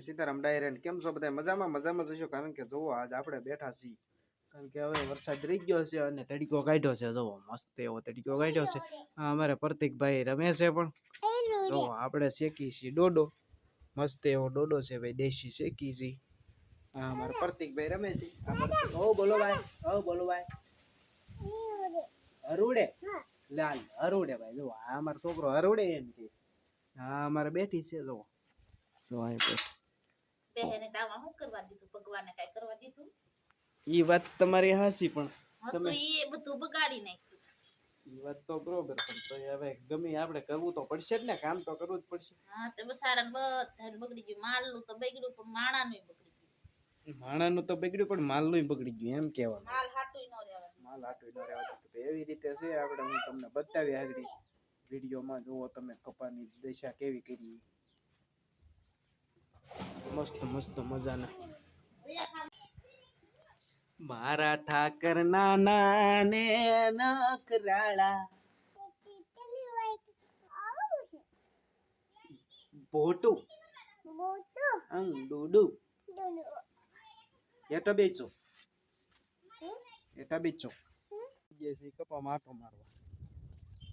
શ્રી સીતારામ ડાયરેન કેમ છો બધા મજામાં? મજામાં જશો કારણ કે જોવો આજ આપણે બેઠા છીએ. કારણ કે હવે વરસાદ રહી ગયો છે અને તડકો કાઢ્યો છે. જુઓ, મસ્ત એવો તડકો કાઢ્યો છે. અમારે પ્રતિકભાઈ રમે છે પણ. જોવો આપણે શેકી છીએ ડોડો. મસ્ત એવો ડોડો છે ભાઈ, દેશી શેકી છીએ. હા અમારે પ્રતિકભાઈ રમે છે. હો, બોલો ભાઈ. ઓ બોલો ભાઈ. હરુડે? લાલ હરુડે ભાઈ. જો આ અમારો છોકરો હરુડે એમ કે હા અમારે બેઠી છે જો જો અહીં બેઠી. નું શું કરવા દીધું? ભગવાને કઈ કરવા દીધું? ઈ વાત તમારી હાસી પણ હતું ઈ બધું બગાડી નાખ્યું. ઈ વાત તો બરોબર પણ તો હવે ગમે આપણે કરવું તો પડશે જ ને કામ તો કરવું જ પડશે. હા તે બસારાને બધાને બગડી ગયું. માલનું તો બગડ્યું પણ માણાનું બગડી ગયું. માણાનું તો બગડ્યું પણ માલનું બગડી ગયું એમ કહેવાનું. માલ હાટું ન રહેવાનું. માલ ન તો એવી રીતે છે આપણે હું તમને બતાવી આગળ વિડીયોમાં જુઓ તમે કપાની દશા કેવી કરી. મસ્ત મસ્ત મજાના. મારા ઠાકર નાના ને નકરાળા ભોટું. અંગ ડુડુ એટા બેચો એટા બેચો જેસી કપા માટો મારવા.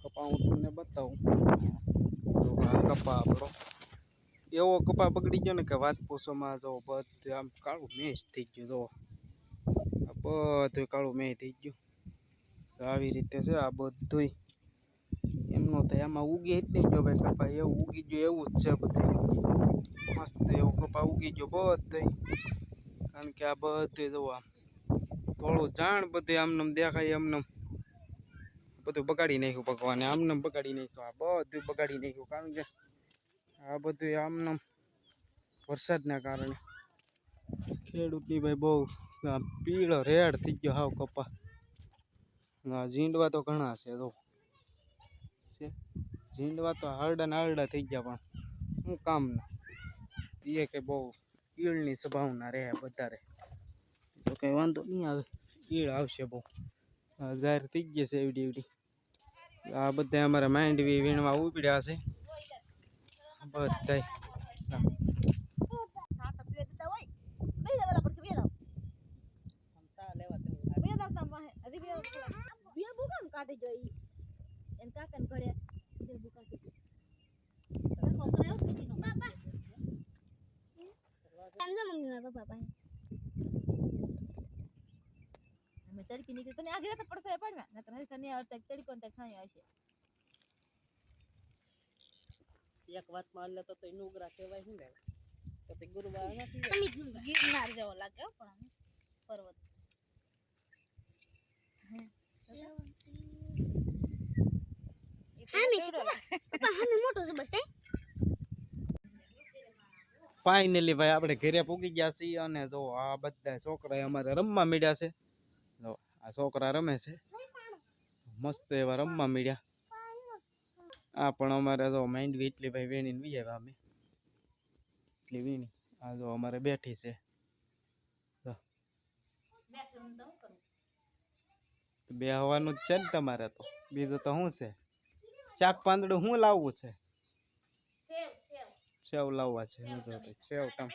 કપા હું તમને બતાવું. કપા આપણો એવો કપા બગડી ગયો ને કે વાત પૂછોમાં જો બધું આમ કાળું મેચ થઈ ગયું, જો. બધું કાળું મેચ થઈ ગયું. આવી રીતે છે આ બધુંય. એમનો થાય, આમાં ઉગી જો ભાઈ કપા, એવું ઉગી ગયો, એવું જ છે બધું મસ્ત એવો કપા ઉગી ગયો બધું કારણ કે આ બધું જો આમ થોડું જાણ બધું આમનામ દેખાય એમનામ બધું બગાડી નાખ્યું ભગવાને આમને બગાડી નાખ્યું, આ બધું બગાડી નાખ્યું. કારણ કે આ બધું આમનામ વરસાદના કારણે. ખેડૂતની ભાઈ બહુ આમ પીળો રેડ થઈ ગયો હાવ કપા. આ ઝીંડવા તો ઘણા છે, જો. છે? ઝીંડવા તો હરડા ને હરડા થઈ ગયા, પણ શું કામના? એ કે બહુ ઈળની સંભાવના રહે વધારે. તો કઈ વાંધો નહીં આવે. ઈળ આવશે બહુ. આ જાહેર થઈ ગયા છે એવડી એવડી. આ બધા અમારા માઇન્ડ બી વીણવા ઉપડ્યા છે. બધાય નો તડકી નીકળી, તને આગળ પડશે નતર હજી તને અડતા તડકો ને ખાયો હશે એક વાતમાં લે તો તો નુગરા કહેવાય શું ને તો તે ગુરુવાર નથી મમ્મી જ નુંગા. ગિરનાર જેવો લાગે હો પણ આમ પર્વત. હા. મિસ પપ્પા. પપ્પા હામે મોટો છે બસ હે? ફાઇનલી ભાઈ આપણે ઘરે પૂગી ગયા છીએ અને જો આ બધા છોકરા અમારે રમવા મળ્યા છે. જો આ છોકરા રમે છે. મસ્ત એવા રમવા મળ્યા આ પણ અમારે તો માઇન્ડ એટલી ભાઈ વેણીને વી આવ્યા અમે. એટલી વીણી. આ જો અમારે બેઠી છે. બે હવાનું જ છે ને તમારે તો. બીજું તો શું છે? શાક પાંદડું શું લાવવું છે? સેવ લાવવા છે. સેવ ટમ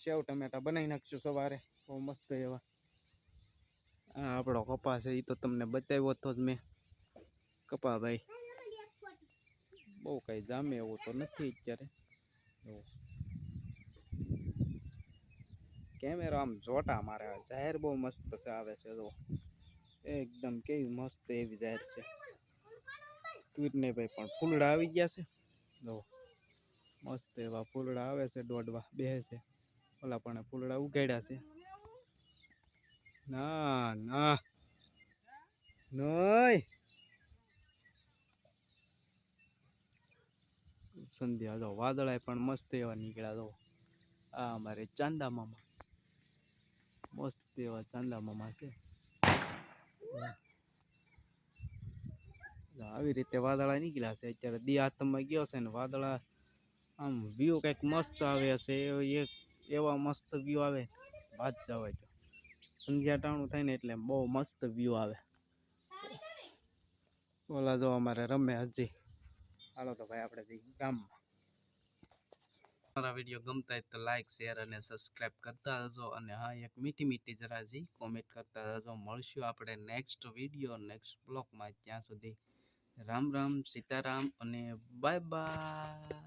સેવ ટમેટા બનાવી નાખશું સવારે. બહુ મસ્ત એવા. આ આપણો કપા છે એ તો તમને બતાવ્યો હતો જ મેં. કપા ભાઈ. બહુ કઈ જામે એવું તો નથી અત્યારે. જુઓ. કેમેરો આમ જોટા મારે જાહેર બહુ મસ્ત છે, આવે છે જો એકદમ કેવી મસ્ત એવી જાહેર છે. કીરને ભાઈ પણ ફૂલડા આવી ગયા છે. જો મસ્ત એવા ફૂલડા આવે છે, દોડવા બે છે. ઓલા પણ ફૂલડા ઉગાડ્યા છે. ના ના. નય. સંધ્યા જો વાદળાય પણ મસ્ત એવા નીકળ્યા જો આ અમારે ચાંદા મામા. મસ્ત એવા ચાંદા મામા છે. આવી રીતે વાદળા નીકળ્યા છે. અત્યારે દી હાથમાં ગયો છે ને વાદળા આમ વ્યૂ કંઈક મસ્ત આવે છે એક એવા મસ્ત વ્યૂ આવે. વાત જવાય તો સંધ્યા ટાણું થાય ને એટલે બહુ મસ્ત વ્યૂ આવે. ઓલા જો અમારે રમે હજી. હાલો તો ભાઈ આપણે જઈએ ગામમાં. મારા વીડિયો ગમતા હોય તો લાઈક શેર અને સબસ્ક્રાઈબ કરતા રહેજો અને હા, એક મીઠી મીઠી જરાજી કોમેન્ટ કરતા રહેજો. મળશું આપણે નેક્સ્ટ વીડિયો નેક્સ્ટ બ્લોગમાં ત્યાં સુધી રામ રામ, સીતારામ અને બાય બાય